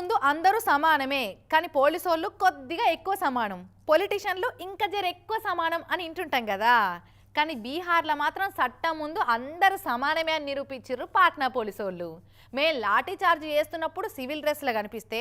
ముందు అందరూ సమానమే కానీ పోలీసు వాళ్ళు కొద్దిగా ఎక్కువ సమానం. పొలిటీషియన్లు ఇంకా జర ఎక్కువ సమానం అని వింటుంటాం కదా కానీ బీహార్లో మాత్రం చట్టం ముందు అందరూ సమానమే అని నిరూపించారు పాట్నా పోలీసు వాళ్ళు మేము లాఠీ చార్జ్ చేస్తున్నప్పుడు సివిల్ డ్రెస్లో కనిపిస్తే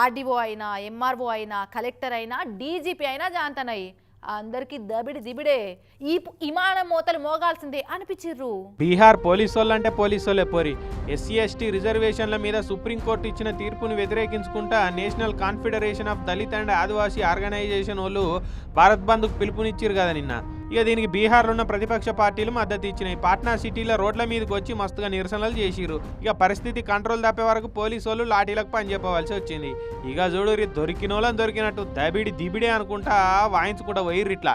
ఆర్డీఓ అయినా ఎంఆర్ఓ అయినా కలెక్టర్ అయినా డీజీపీ అయినా జాంతనయ్యి అందరికీ దబిడి దిబిడే. ఈ పు- విమానం మోతలు మోగాల్సిందే అనిపించిర్రు. బీహార్ పోలీసు వాళ్ళంటే పోలీసు వాళ్ళే పోరి. ఎస్సీ ఎస్టీ రిజర్వేషన్ల మీద సుప్రీంకోర్టు ఇచ్చిన తీర్పును వ్యతిరేకించుకుంటా national confederation of Dalit and Adivasi organisation వాళ్ళు భారత్ బంద్కు పిలుపునిచ్చారు కదా నిన్న. ఇక దీనికి బీహార్లో ఉన్న ప్రతిపక్ష పార్టీలు మద్దతు ఇచ్చినాయి. పాట్నా సిటీలో రోడ్ల మీదకి వచ్చి మస్తుగా నిరసనలు చేసిరు ఇక పరిస్థితి కంట్రోల్ తప్పే వరకు పోలీసు వాళ్ళు లాఠీలకు పనిచెప్పవలసి వచ్చింది. ఇక చూడు దొరికినోళ్ళని దొరికినట్టు దబిడి దిబిడి అనుకుంటా వాయించుకుంటా పోయిర్రు ఇట్లా.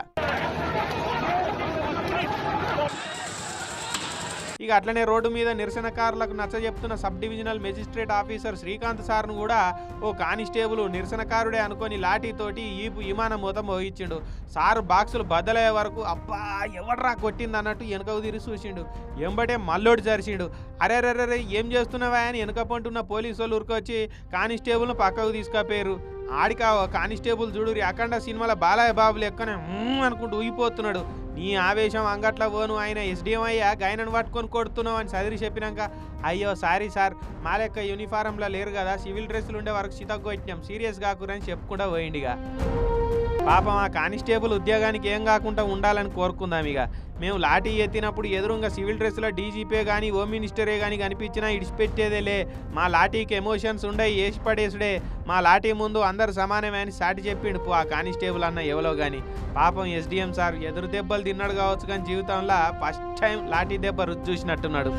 ఇక అట్లనే రోడ్డు మీద నిరసనకారులకు నచ్చ చెప్తున్న sub divisional magistrate officer Srikanth సార్ను కూడా ఓ కానిస్టేబుల్ నిరసనకారుడే అనుకొని లాఠీతోటి ఈపు విమానం మొత్తం మోగించిండు. సార్ బాక్సులు బద్దలయ్యే వరకు అబ్బా ఎవడ్రా కొట్టింది అన్నట్టు వెనకకు తిరిగి చూసిండు. ఎంబటే మల్లోడు జరిచిండు అరే రే ఏం చేస్తున్నావా అని వెనుక పంటున్న పోలీసు వాళ్ళు ఉరికొచ్చి కానిస్టేబుల్ను పక్కకు తీసుకపోయారు. ఆడికా కానిస్టేబుల్ చూడు అఖండ సినిమాలో బాలయ్య బాబు లెక్కనే అనుకుంటూ ఊగిపోతున్నాడు. నీ ఆవేశం అంగట్ల పోను ఆయన ఎస్డిఎం అయ్యా గైనను పట్టుకొని కొడుతున్నావు అని చదివి చెప్పినాక అయ్యో సారీ సార్ మా లెక్క యూనిఫారంలో లేరు కదా సివిల్ డ్రెస్సులు ఉండే వరకు చితగ్గొట్టినాం సీరియస్ కాకురని చెప్పుకుంటా పోయిండిగా పాపం ఆ కానిస్టేబుల్ ఉద్యోగానికి ఏం కాకుండా ఉండాలని కోరుకుందాం ఇక. మేము లాఠీ ఎత్తినప్పుడు ఎదురుగా సివిల్ డ్రెస్లో డీజీపీ కానీ హోమ్ మినిస్టరే కానీ కనిపించినా ఇడిచిపెట్టేదేలే. మా లాఠీకి ఎమోషన్స్ ఉండే వేసి పడేసుడే మా లాఠీ ముందు అందరు సమానమే అని సాటి చెప్పిండు పో ఆ కానిస్టేబుల్ అన్న ఎవలో కానీ పాపం ఎస్డిఎం సార్ ఎదురు దెబ్బలు తిన్నాడు కావచ్చు కానీ జీవితంలో ఫస్ట్ టైం లాఠీ దెబ్బ రుచి చూసినట్టున్నాడు.